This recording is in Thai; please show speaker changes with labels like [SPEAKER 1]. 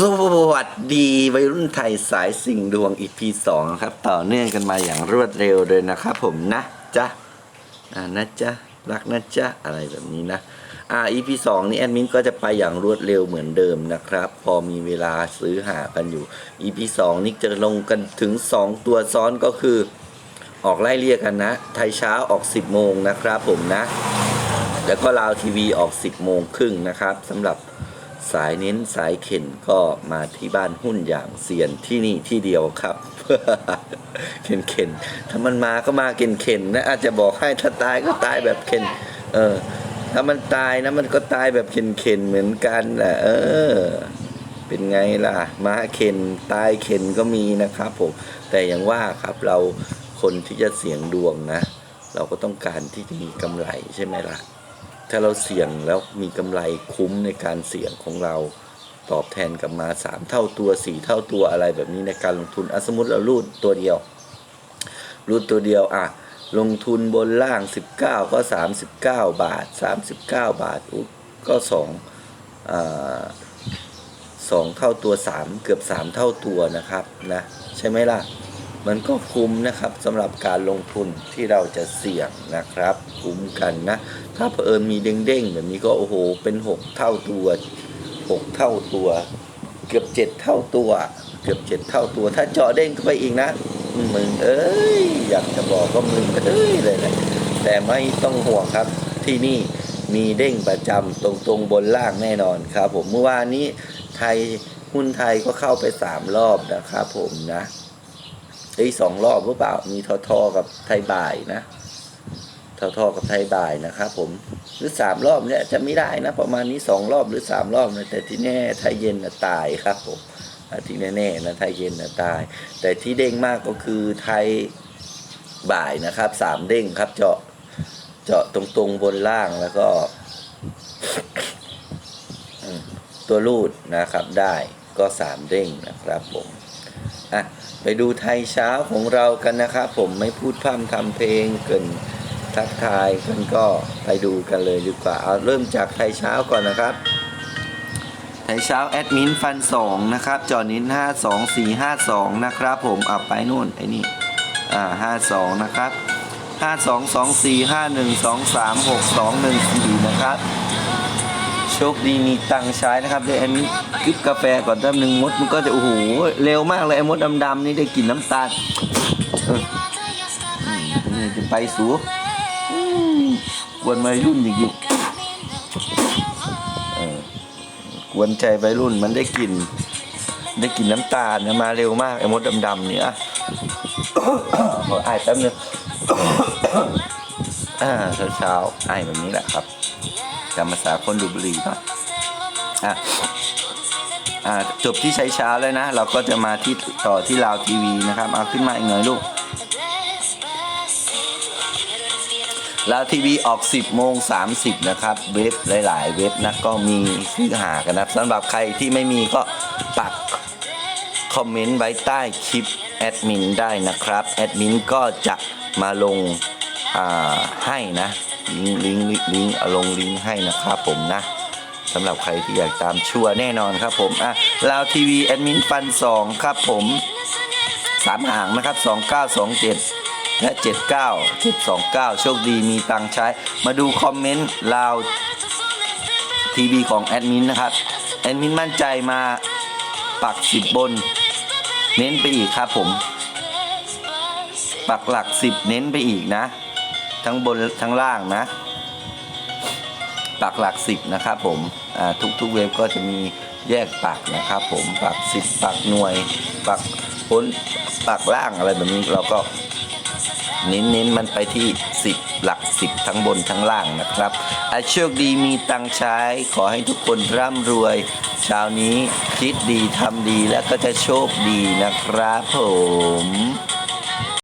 [SPEAKER 1] สวัสดีวัยรุ่นไทยสายสิ่งดวง EP สองครับ ต่อเนื่องกันมาอย่างรวดเร็วเลยนะครับผมนะจ๊ะอ่านะจ๊ะรักนะจ๊ะอะไรแบบนี้นะอ่า EP สองนี้แอดมินก็จะไปอย่างรวดเร็วเหมือนเดิมนะครับ พอมีเวลาซื้อหากันอยู่ EP สองนี้จะลงกันถึง 2 ตัวซ้อนก็คือ ออกไล่เรียกกันนะ ไทยเช้าออก 10โมงนะครับผมนะ แล้วก็ลาวทีวีออก 10โมงครึ่งนะครับสำหรับ สายเน้นสายเข็นก็มาที่บ้านหุ้นอย่างเซียนที่นี่ที่เดียวครับเข็นเข็นถ้ามันมาก็มาเข็นเข็นนะอาจจะบอกให้ถ้าตายก็ตายแบบเข็นเออ ถ้ามันตายนะมันก็ตายแบบเข็นเข็นเหมือนกันแหละเออ เป็นไงล่ะมาเข็นตายเข็นก็มีนะครับผมแต่อย่างว่าครับเราคนที่จะเสี่ยงดวงนะ เราก็ต้องการที่จะมีกำไรใช่ไหมล่ะ ถ้าเราเสี่ยงแล้วมีกำไรคุ้มในการเสี่ยงของเราตอบแทนกลับมาสามเท่าตัวสี่เท่าตัวอะไรแบบนี้ในการลงทุนอสมมติเรารูดตัวเดียว รูดตัวเดียวอะลงทุนบนล่าง 19 ก็ 39 บาท 39 บาทอุ๊ยก็สองอ่าสองเท่าตัวสามเกือบสามเท่าตัวนะครับนะใช่ไหมล่ะ มันก็คุ้มนะครับสำหรับการลงทุนที่เราจะเสี่ยงนะครับ คุ้มกันนะ ถ้าเผอิญมีเด้งๆแบบนี้ก็โอ้โหเป็นหกเท่าตัวหกเท่าตัว เกือบเจ็ดเท่าตัว เกือบเจ็ดเท่าตัว ถ้าเจาะเด้งเข้าไปอีกนะมึงเอ้ยอยากจะบอกก็มึงเอ้ยเลยนะแต่ไม่ต้องห่วงครับที่นี่มีเด้งประจำตรงๆบนล่างแน่นอนครับ ผมเมื่อวานนี้ไทยหุ้นไทยก็เข้าไปสามรอบนะครับผมนะ ไอ้ยสองรอบหรือเปล่า มีทอทอกับไทยบ่ายนะทอทอกับไทยบ่ายนะครับผมหรือสามรอบเนี่ยจะไม่ได้นะ ประมาณนี้สองรอบหรือสามรอบนะแต่ที่แน่ไทยเย็นนะตายครับผมที่แน่ๆนะไทยเย็นนะตาย แต่ที่เด้งมากก็คือไทยบ่ายนะครับสามเด้งครับ เจาะเจาะตรงๆบนล่างแล้วก็ตัวรูดนะครับได้ก็สามเด้งนะครับผม อะไปดูไทยเช้าของเรากันนะครับ ผมไม่พูดพร่ำทำเพลงเกินทักทายกันก็ไปดูกันเลยดีกว่าเอาเริ่มจากไทยเช้าก่อนนะครับไทยเช้าแอดมินฟันสองนะครับจอนิ้นห้าสองสี่ห้าสองนะครับผมอะไปนู่นไอ้นี่อ่าห้าสองนะครับห้าสองสองสี่ห้าหนึ่งสองสามหกสองหนึ่งสี่นะครับ โชคดีมีตังใช้นะครับเดี๋ยวอันนี้กึบกาแฟก่อนแป๊บนึงมดมันก็จะโอ้โหเร็วมากเลยไอ้มดดำๆนี่ได้กลิ่นน้ำตาลเออนี่จะไปสูกวนวัยรุ่นจริงๆเออกวนใจวัยรุ่นมันได้กลิ่นได้กลิ่นน้ำตาลนะมาเร็วมากไอ้มดดำๆนี่อะขอไอ้ายแป๊บนึง อ่าเช้าๆไอ้แบบนี้แหละครับจำภาษาคนดูบุหรี่เนาะอะอ่าจบที่ใช้เช้าแล้วนะ เราก็จะมาที่ต่อที่ลาวทีวีนะครับ เอาขึ้นมาอีกหน่อยลูกลาวทีวีออก 10โมง30 นะครับ เว็บหลาย ๆ เว็บนะก็มีซื้อหากันนะสำหรับใครที่ไม่มีก็ปักคอมเมนต์ไว้ใต้คลิปแอดมินได้นะครับ แอดมินก็จะมาลง ให้นะลิงลิงลิงเอาลงลิงให้นะครับผมนะสำหรับใครที่อยากตามชัวร์แน่นอนครับผมอะลาวทีวีแอดมินฟันสองครับผมสามหางนะครับสองเก้าสองเจ็ดและเจ็ดเก้าเจ็ดสองเก้าโชคดีมีตังใช้ มาดูคอมเมนต์ลาวทีวีของแอดมินนะครับแอดมินมั่นใจมาปักสิบบน เน้นไปอีกครับผม ปักหลักสิบเน้นไปอีกนะ ทั้งบนทั้งล่างนะปักหลักสิบนะครับผมอ่าทุกๆเว็บก็จะมีแยกปักนะครับผมปักสิบปักหน่วยปักพ้นปักล่างอะไรแบบนี้เราก็เน้นเน้นมันไปที่สิบหลักสิบทั้งบนทั้งล่างนะครับอาโชคดีมีตังใช้ขอให้ทุกคนร่ำรวยเช้านี้คิดดีทำดีแล้วก็จะโชคดีนะครับผม